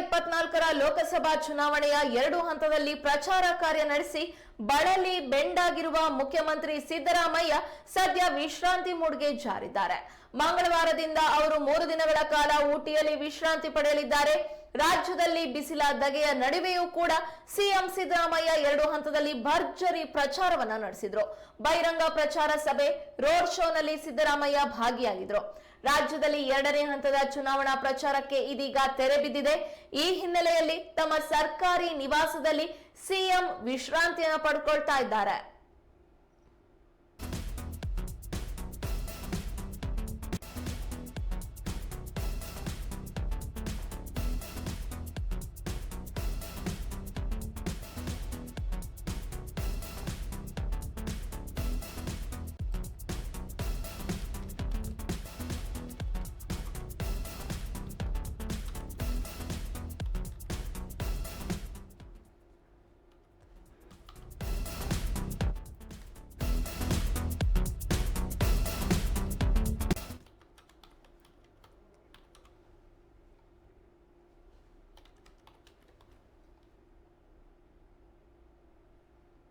ಇಪ್ಪತ್ನಾಲ್ಕರ ಲೋಕಸಭಾ ಚುನಾವಣೆಯ ಎರಡು ಹಂತದಲ್ಲಿ ಪ್ರಚಾರ ಕಾರ್ಯ ನಡೆಸಿ ಬಳಲಿ ಬೆಂಡಾಗಿರುವ ಮುಖ್ಯಮಂತ್ರಿ ಸಿದ್ದರಾಮಯ್ಯ ಸದ್ಯ ವಿಶ್ರಾಂತಿ ಮೂಡ್ಗೆ ಜಾರಿದ್ದಾರೆ. ಮಂಗಳವಾರದಿಂದ ಅವರು ಮೂರು ದಿನಗಳ ಕಾಲ ಊಟಿಯಲ್ಲಿ ವಿಶ್ರಾಂತಿ ಪಡೆಯಲಿದ್ದಾರೆ. ರಾಜ್ಯದಲ್ಲಿ ಬಿಸಿಲ ದಗೆಯ ನಡುವೆಯೂ ಕೂಡ ಸಿಎಂ ಸಿದ್ದರಾಮಯ್ಯ ಎರಡು ಹಂತದಲ್ಲಿ ಭರ್ಜರಿ ಪ್ರಚಾರವನ್ನ ನಡೆಸಿದ್ರು. ಬಹಿರಂಗ ಪ್ರಚಾರ ಸಭೆ ರೋಡ್ ಶೋನಲ್ಲಿ ಸಿದ್ದರಾಮಯ್ಯ ಭಾಗಿಯಾಗಿದ್ರು. ರಾಜ್ಯದಲ್ಲಿ ಎರಡನೇ ಹಂತದ ಚುನಾವಣಾ ಪ್ರಚಾರಕ್ಕೆ ಇದೀಗ ತೆರೆ ಬಿದ್ದಿದೆ. ಈ ಹಿನ್ನೆಲೆಯಲ್ಲಿ ತಮ್ಮ ಸರ್ಕಾರಿ ನಿವಾಸದಲ್ಲಿ ಸಿಎಂ ವಿಶ್ರಾಂತಿಯನ್ನು ಪಡ್ಕೊಳ್ತಾ ಇದ್ದಾರೆ.